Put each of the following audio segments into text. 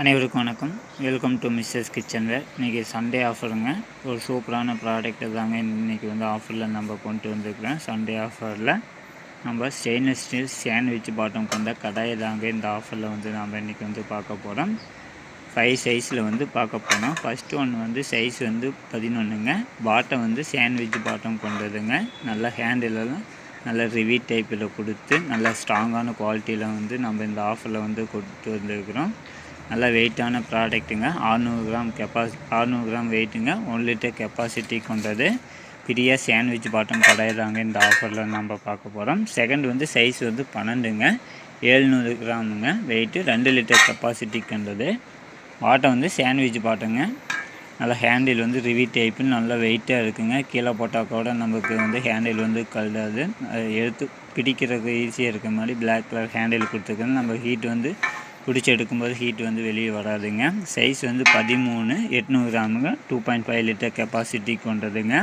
அனைவருக்கும் வணக்கம். Welcome to Mrs கிச்சன்வேர் இன்றைக்கி சண்டே ஆஃபருங்க ஒரு சூப்பரான ப்ராடக்ட்டு தாங்க இன்றைக்கி வந்து ஆஃபரில் நம்ம கொண்டு வந்திருக்கிறோம். சண்டே ஆஃபரில் நம்ம ஸ்டெயின்லெஸ் ஸ்டீல் சாண்ட்விச் பாட்டம் கொண்ட கடாயை தாங்க இந்த ஆஃபரில் வந்து நம்ம இன்றைக்கி வந்து பார்க்க போகிறோம் ஃபைவ் சைஸில் வந்து பார்க்க போனோம் ஃபஸ்ட்டு ஒன்று வந்து சைஸ் வந்து பதினொன்றுங்க பாட்டம் வந்து சாண்ட்விச் பாட்டம் கொண்டதுங்க. நல்ல ஹேண்டிலெலாம் நல்ல ரிவி டைப்பில் கொடுத்து நல்ல ஸ்ட்ராங்கான குவாலிட்டியில் வந்து நம்ம இந்த ஆஃபரில் வந்து கொடுத்து வந்திருக்கிறோம். நல்லா வெயிட்டான ப்ராடக்ட்டுங்க. ஆறுநூறு கிராம் கெப்பாசி ஆறுநூறு கிராம் வெயிட்டுங்க. ஒன் லிட்டர் கெப்பாசிட்டி கொண்டது. பெரிய சாண்ட்விச் பாட்டம் கடையிறாங்க இந்த ஆஃபரில் நம்ம பார்க்க போகிறோம் செகண்ட் வந்து சைஸ் வந்து பன்னெண்டுங்க. ஏழ்நூறு கிராமுங்க வெயிட்டு ரெண்டு லிட்டர் கெப்பாசிட்டி கொண்டது. பாட்டம் வந்து சாண்ட்விச் பாட்டங்க நல்லா ஹேண்டில் வந்து ரிவி டைப்புன்னு நல்லா வெயிட்டாக இருக்குங்க. கீழே போட்டால் கூட நமக்கு வந்து ஹேண்டில் வந்து கழுதாது அது எடுத்து பிடிக்கிறதுக்கு ஈஸியாக இருக்க மாதிரி பிளாக் கலர் ஹேண்டில் கொடுத்துருக்கேன் நம்ம ஹீட் வந்து பிடிச்சி எடுக்கும்போது ஹீட் வந்து வெளியே வராதுங்க. சைஸ் வந்து பதிமூணு எட்நூறு கிராமுங்க. Two point five litre capacity கொண்டதுங்க.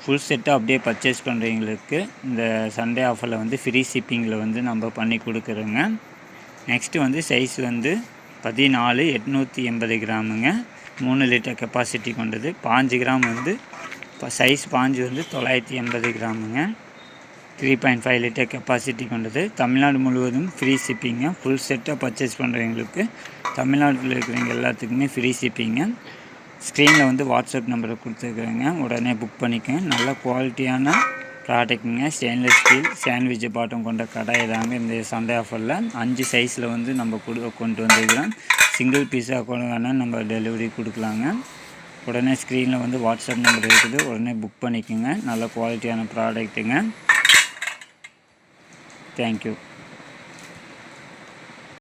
Full செட்டாக அப்படியே பர்ச்சேஸ் பண்ணுறவங்களுக்கு இந்த சண்டே ஆஃபரில் வந்து ஃப்ரீ ஷிப்பிங்கில் வந்து நம்ம பண்ணி கொடுக்குறோங்க. நெக்ஸ்ட்டு வந்து சைஸ் வந்து பதினாலு எட்நூற்றி எண்பது கிராமுங்க. மூணு லிட்டர் கெப்பாசிட்டி கொண்டது. பாஞ்சு கிராம் வந்து இப்போ சைஸ் பாஞ்சு வந்து தொள்ளாயிரத்தி எண்பது கிராமுங்க. Three point five litre capacity கொண்டது. தமிழ்நாடு முழுவதும் ஃப்ரீ ஷிப்பிங்க ஃபுல் செட்டாக பர்ச்சேஸ் பண்ணுறவங்களுக்கு தமிழ்நாட்டில் இருக்கிறவங்க எல்லாத்துக்குமே ஃப்ரீ ஷிப்பிங்க ஸ்க்ரீனில் வந்து வாட்ஸ்அப் நம்பரை கொடுத்துருக்குறேங்க. உடனே புக் பண்ணிக்கங்க. நல்ல குவாலிட்டியான ப்ராடக்ட்டுங்க ஸ்டெயின்லெஸ் ஸ்டீல் சாண்ட்விச் பாட்டம் கொண்ட கடாய் தாங்க இந்த சண்டே ஆஃபரில் அஞ்சு சைஸில் வந்து நம்ம கொடு கொண்டு வந்துருக்கிறோம். சிங்கிள் பீஸாக கொண்டு வேணால் நம்ம டெலிவரி கொடுக்கலாங்க. உடனே ஸ்க்ரீனில் வந்து வாட்ஸ்அப் நம்பர் இருக்குது. உடனே புக் பண்ணிக்கோங்க. நல்ல குவாலிட்டியான ப்ராடக்ட்டுங்க Thank you.